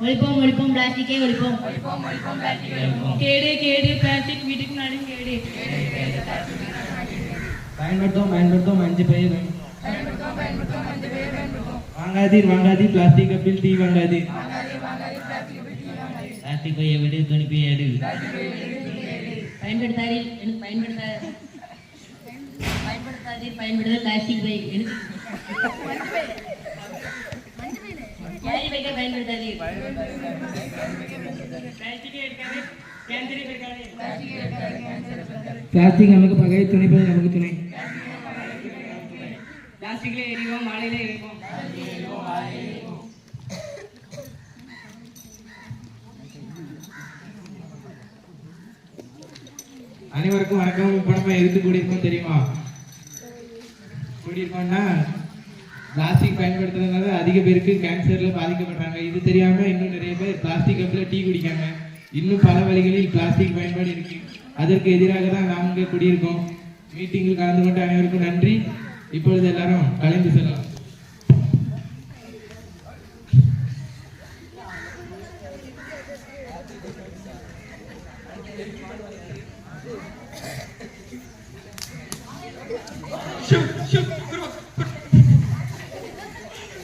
ஒழிப்போம் ஒழிப்போம் பிளாஸ்டிக்கே ஒழிப்போம் கேடு கேடு பிளாஸ்டிக் வீட்டுக்கு முன்னாடியும் கேடு. பயன்படுத்தும் பயன்படுத்தும் அஞ்சு பைய வாங்காதீர் வாங்காதீர் பிளாஸ்டிக் கப்பில் டீ வாங்காதீர். பிளாஸ்டிக் பையை விடு துணி பையை எடு. பயன்படுத்தாதீர் எனக்கு பயன்படுத்த பயன்படுத்தாதீர் பயன்படுத்த பிளாஸ்டிக் பை எனக்கு இருக்காது பிளாஸ்டிக் நமக்கு பகை துணி பை நமக்கு துணை. பிளாஸ்டிக்ல எரிவோம் மாலையில எரிவோம் அனைவருக்கும் வணக்கம். இப்போ நம்ம எதுக்கு கூடியிருக்கோம் தெரியுமா? கூடியிருக்கோம்னா பிளாஸ்டிக் பயன்படுத்துறதுனால அதிக பேருக்கு கேன்சரில் பாதிக்கப்படுறாங்க. இது தெரியாமல் இன்னும் நிறைய பேர் பிளாஸ்டிக் கப்பில் டீ குடிக்காங்க இன்னும் பல வழிகளில் பிளாஸ்டிக் பயன்பாடு இருக்கு. அதற்கு எதிராக தான் நாங்கள் குடியிருக்கோம். மீட்டிங்கில் கலந்து கொண்ட அனைவருக்கும் நன்றி. இப்பொழுது எல்லாரும் கலைந்து செல்லலாம்.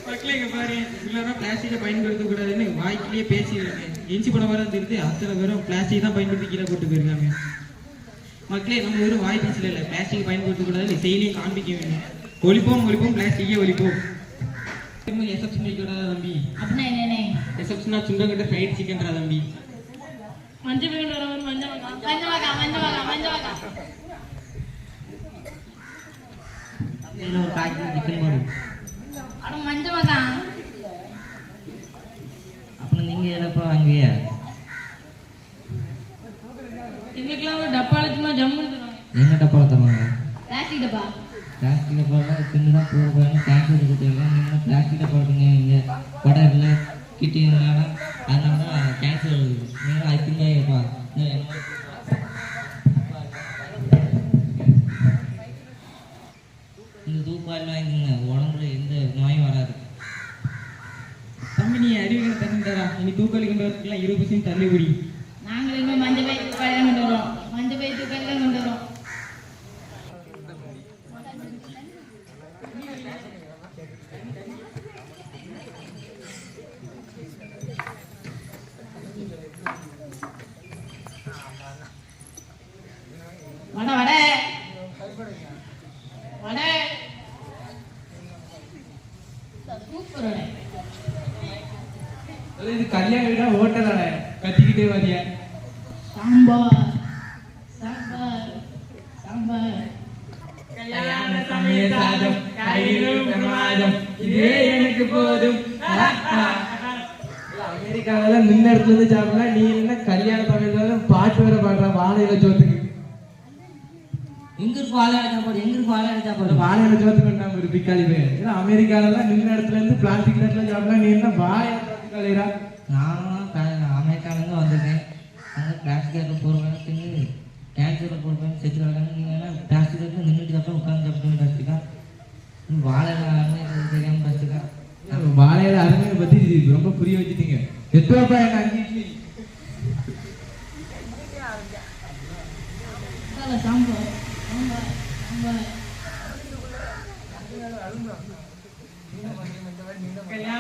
மக்களே இங்க எல்லாரும் பிளாஸ்டிக்கை பயன்படுத்த கூடாதுன்னு வாய்க்கிலேயே பேசிடுறாங்க எஞ்சி படம் வர திருத்தி அத்தனை பேரும் பிளாஸ்டிக் தான் பயன்படுத்தி கீழே போட்டு போயிருக்காங்க. மக்களே நம்ம வெறும் வாய் பேசல இல்லை. பிளாஸ்டிக் பயன்படுத்த கூடாது செயலியும் காண்பிக்க வேண்டும் ஒழிப்போம் ஒழிப்போம் பிளாஸ்டிக்கே ஒழிப்போம் எசப்ஷன் வைக்கூடாதா தம்பி. அப்படின்னா என்னண்ணே எசப்ஷனா சுண்டங்கிட்ட ஃப்ரைட் சிக்கன்றா தம்பி. மஞ்சள் வரவன் வாக்கா வாக்கா வாக்கா ஒரு சிக்கன் எதப்பா வாங்குவியா ஒரு டப்பால சும்மா ஜம்முன்னு தருவாங்க. எங்கள் டப்பாவில் தருவாங்க? பிளாஸ்டிக் டப்பா. பிளாஸ்டிக் டப்பாவில் தின்னு தான் போக போகிறாங்க நீங்கள் பிளாஸ்டிக் டப்பா விடுங்க இங்கே படம் இல்லை அதனால தான் கேன்சர் வருது நீங்கள் அதுக்குங்க இருப்பா இந்த தூப்பால் வாங்கிங்க உடம்புல எந்த நோயும் வராது. தம்பி நீ தரா இனி தூக்கலி கொண்டு வரதுக்குலாம் இருபது பர்சன்ட் தள்ளுபடி நாங்கள் இனிமே மஞ்ச பை தூக்காளி கொண்டு வரோம். மஞ்ச பை தூக்காளி கொண்டு வரோம். வட வட. வட. சூப்பர் இது கல்யாண வீடா ஹோட்டலாட கத்திக்கிட்டே வரியா? சாம்பார். சாம்பார். சாம்பார். கல்யாண சமய சாதம் கையிலும் பிரமாதம். இதே எனக்கு போதும். அமெரிக்காவில நின்ன இடத்துல இருந்து சாப்பிடலாம் நீ என்ன கல்யாண சமயத்துல பாட்டு வேற பாடுற வாழையில சோத்துக்கு. எங்க இருக்கு வாழை சாப்பாடு? எங்க இருக்கு வாழை சாப்பாடு? வாழையில சோத்துக்கு வந்தாங்க ஒரு பிக்காளி பேர். ஏன்னா அமெரிக்காவில நின்ன இடத்துல இருந்து பிளாஸ்டிக் இடத்துல சாப்பிடலாம் நீ என்ன வாழையில அலையிறா நானும் அமெரிக்காவிலேருந்து வந்திருக்கேன். அங்கே பிளாஸ்டிக்கில் போடுவேன் கேன்சரில் போடுவேன் செத்து என்ன பிளாஸ்டிக்கில் நின்றுட்டு அப்புறம் உட்காந்து சாப்பிட்டு பிளாஸ்டிக்கா வாழை தெரியாமல் பிளாஸ்டிக்கா வாழையில அருமையை பத்தி ரொம்ப புரிய வச்சுட்டீங்க. எத்தோப்பா என்ன அஞ்சு இட்லி? சாம்பார். சாம்பார் சாம்பார் கல்யாண